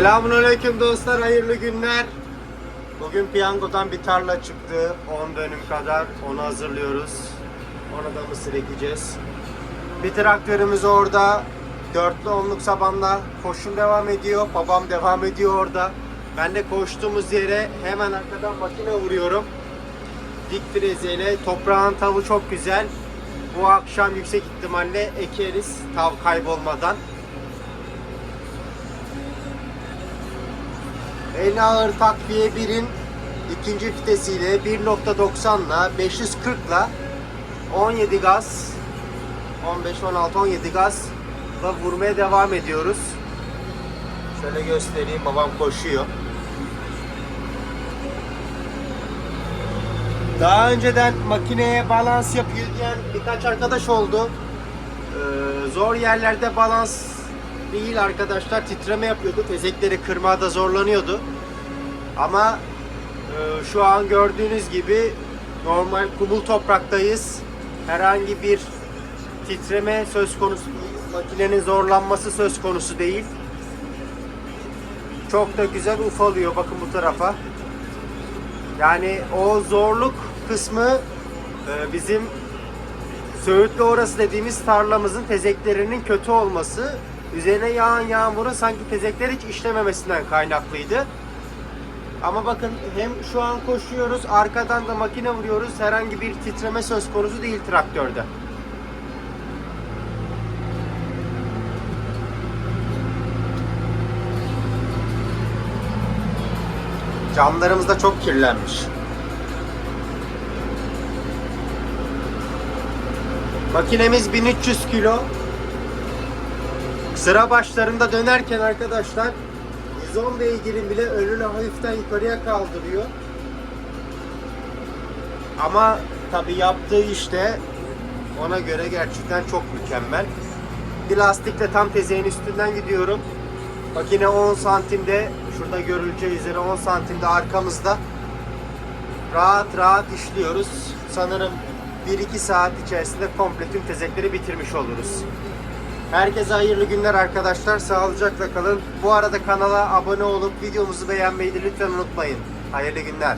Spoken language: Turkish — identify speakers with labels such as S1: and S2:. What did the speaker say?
S1: Selamünaleyküm dostlar, hayırlı günler. Bugün piyangodan bir tarla çıktı, 10 dönüm kadar. Onu hazırlıyoruz. Ona da mısır ekeceğiz. Bir traktörümüz orada. Dörtlü onluk sabanla koşum devam ediyor. Babam devam ediyor orada. Ben de koştuğumuz yere hemen arkadan makine vuruyorum. Dik frezeyle. Toprağın tavu çok güzel. Bu akşam yüksek ihtimalle ekeriz tav kaybolmadan. En ağır takviye 1'in ikinci vitesiyle 1.90'la 540'la 17 gaz 15 16 17 gaz da vurmaya devam ediyoruz. Şöyle göstereyim babam koşuyor. Daha önceden makineye balans yapıyor diyen birkaç arkadaş oldu. Ee, zor yerlerde balans değil arkadaşlar titreme yapıyordu. Tezekleri kırmada zorlanıyordu. Ama e, şu an gördüğünüz gibi normal kumul topraktayız. Herhangi bir titreme söz konusu değil. Makinenin zorlanması söz konusu değil. Çok da güzel ufalıyor bakın bu tarafa. Yani o zorluk kısmı e, bizim Söğütlü orası dediğimiz tarlamızın tezeklerinin kötü olması üzerine yağan yağmurun sanki tezekler hiç işlememesinden kaynaklıydı. Ama bakın hem şu an koşuyoruz arkadan da makine vuruyoruz herhangi bir titreme söz konusu değil traktörde. Camlarımız da çok kirlenmiş. Makinemiz 1300 kilo. Sıra başlarında dönerken arkadaşlar 110 beygirin bile önünü hafiften yukarıya kaldırıyor. Ama tabi yaptığı işte ona göre gerçekten çok mükemmel. Bir lastikle tam tezeğin üstünden gidiyorum. Makine 10 santimde şurada görüleceği üzere 10 santimde arkamızda rahat rahat işliyoruz. Sanırım 1-2 saat içerisinde komple tüm tezekleri bitirmiş oluruz. Herkese hayırlı günler arkadaşlar. Sağlıcakla kalın. Bu arada kanala abone olup videomuzu beğenmeyi de lütfen unutmayın. Hayırlı günler.